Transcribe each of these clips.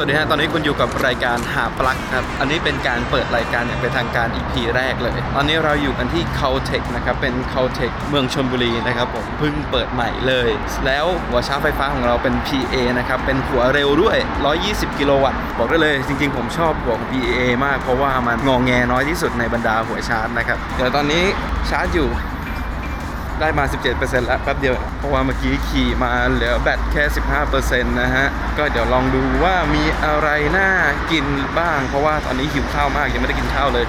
สวัสดีฮะตอนนี้คุณอยู่กับรายการหาปลั๊กครับ อันนี้เป็นการเปิดรายการอย่างเป็นทางการ EP แรกเลย ตอนนี้เราอยู่กันที่ c a l t e c h นะครับ เป็น c a l t e c h เมืองชลบุรีนะครับผมเพิ่งเปิดใหม่เลย แล้วหัวชาร์จไฟฟ้าของเราเป็น PA นะครับ เป็นหัวเร็วด้วย 120 กิโลวัตต์ บอกได้เลยจริงๆ ผมชอบหัวของ PA มาก เพราะว่ามันงองแงน้อยที่สุดในบรรดาหัวชาร์จนะครับ เดี๋ยวตอนนี้ชาร์จอยู่ ได้มา 17%แล้วแป๊บเดียว เพราะว่าเมื่อกี้ขี่มาเหลือแบตแค่ 15%นะฮะ ก็เดี๋ยวลองดูว่ามีอะไรน่ากินบ้าง เพราะว่าตอนนี้หิวข้าวมากยังไม่ได้กินข้าวเลย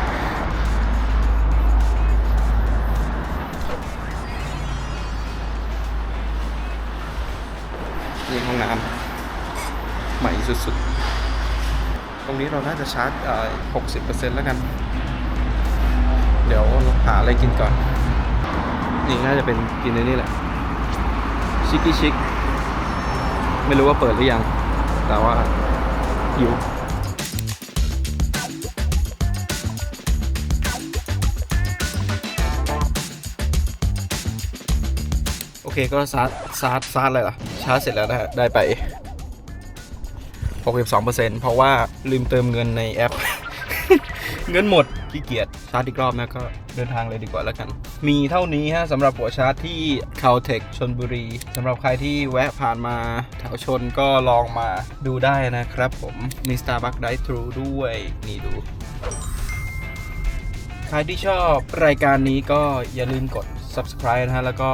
นี่ห้องน้ำใหม่สุดๆ ตรงนี้เราน่าจะชาร์จ 60%แล้วกัน เดี๋ยวหาอะไรกินก่อน นี่น่าจะเป็นกินในนี่แหละ ชิคกี้ชิค ไม่รู้ว่าเปิดหรือยัง แต่ว่าหิวโอเคก็ซาร์จซาร์จซาร์จเลยเหรอชาร์จเสร็จแล้วนะฮะ ได้ไป 62%เพราะว่าลืมเติมเงินในแอป เงินหมดขี้เกียจชาร์จอีกรอบนะก็เดินทางเลยดีกว่าแล้วกัน มีเท่านี้ฮะสำหรับหัวชาร์จที่ c a l t e c h ชนบุรีสำหรับใครที่แวะผ่านมาแถวชนก็ลองมาดูได้นะครับผมมี Starbucks Drive Thru ด้วยนี่ดูใครที่ชอบรายการนี้ก็อย่าลืมกด subscribe นะฮะ แล้วก็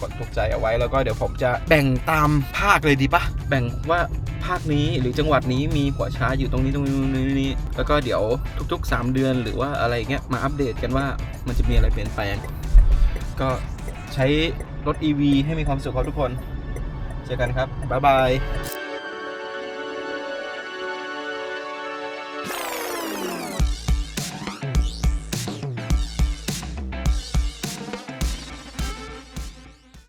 กดถูกใจเอาไว้แล้วก็เดี๋ยวผมจะแบ่งตามภาคเลยดีปะแบ่งว่าภาคนี้หรือจังหวัดนี้มีหัวช้าอยู่ตรงนี้ตรงนี้ตรงนี้ แล้วก็เดี๋ยวทุก ๆ 3 เดือนหรือว่าอะไรเงี้ยมาอัปเดตกันว่ามันจะมีอะไรเปลี่ยนแปลง ก็ใช้รถ EV ให้มีความสุขครับทุกคน เจอกันครับ บ๊ายบาย